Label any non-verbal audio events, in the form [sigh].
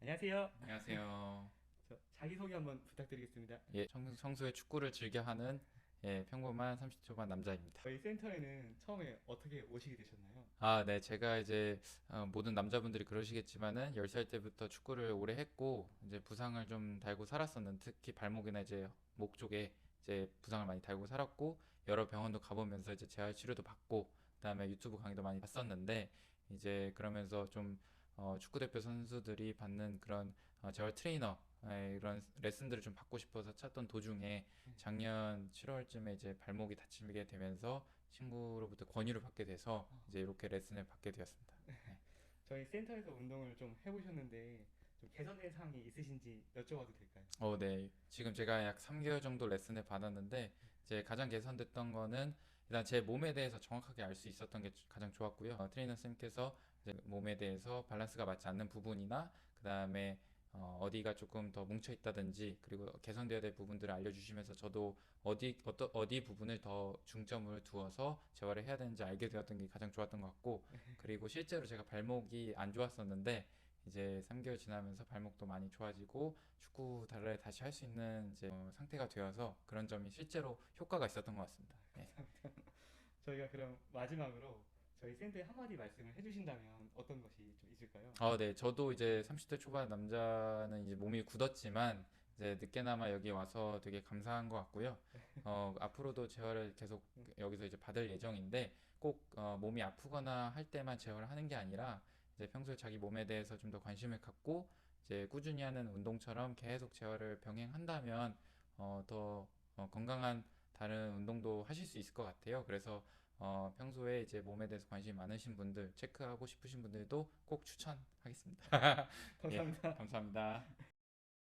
안녕하세요. 안녕하세요. [laughs] 저 자기소개 한번 부탁드리겠습니다. 예, 청, 청소에 축구를 즐겨하는 예, 평범한 30초반 남자입니다. 저희 센터에는 처음에 어떻게 오시게 되셨나요? 아, 네, 제가 이제 어, 모든 남자분들이 그러시겠지만은 10살 때부터 축구를 오래 했고 이제 부상을 좀 달고 살았었는 특히 발목이나 이제 목 쪽에 이제 부상을 많이 달고 살았고 여러 병원도 가보면서 이제 재활 치료도 받고 그다음에 유튜브 강의도 많이 봤었는데 이제 그러면서 좀 어, 축구 대표 선수들이 받는 그런 어, 재활 트레이너 의 이런 레슨들을 좀 받고 싶어서 찾던 도중에 작년 7월쯤에 이제 발목이 다치게 되면서 친구로부터 권유를 받게 돼서 이제 이렇게 레슨을 받게 되었습니다. [laughs] 저희 센터에서 운동을 좀 해보셨는데 좀 개선된 사항이 있으신지 여쭤봐도 될까요? 어, 네. 지금 제가 약 3개월 정도 레슨을 받았는데 이제 가장 개선됐던 거는 일단 제 몸에 대해서 정확하게 알 수 있었던 게 가장 좋았고요. 어, 트레이너 이제 몸에 대해서 밸런스가 맞지 않는 부분이나 그 다음에 어, 어디가 조금 더 뭉쳐 있다든지 그리고 개선되어야 될 부분들을 알려주시면서 저도 어디 어떠, 어디 부분을 더 중점을 두어서 재활을 해야 되는지 알게 되었던 게 가장 좋았던 것 같고 [laughs] 그리고 실제로 제가 발목이 안 좋았었는데 이제 3개월 지나면서 발목도 많이 좋아지고 축구를 다시 할 수 있는 이제 어, 상태가 되어서 그런 점이 실제로 효과가 있었던 것 같습니다. 네. 저희가 그럼 마지막으로 저희 센터에 한마디 말씀을 해주신다면 어떤 것이 좀 있을까요? 아, 네. 저도 이제 30대 초반 남자는 이제 몸이 굳었지만 이제 늦게나마 여기 와서 되게 감사한 것 같고요. 어, 앞으로도 재활을 계속 여기서 이제 받을 예정인데 꼭 어, 몸이 아프거나 할 때만 재활을 하는 게 아니라 이제 평소에 자기 몸에 대해서 좀 더 관심을 갖고 이제 꾸준히 하는 운동처럼 계속 재활을 병행한다면 어, 더 어, 건강한 다른 운동도 하실 수 있을 것 같아요. 그래서 어, 평소에 이제 몸에 대해서 관심이 많으신 분들, 체크하고 싶으신 분들도 꼭 추천하겠습니다. [laughs] 예, 감사합니다. 감사합니다.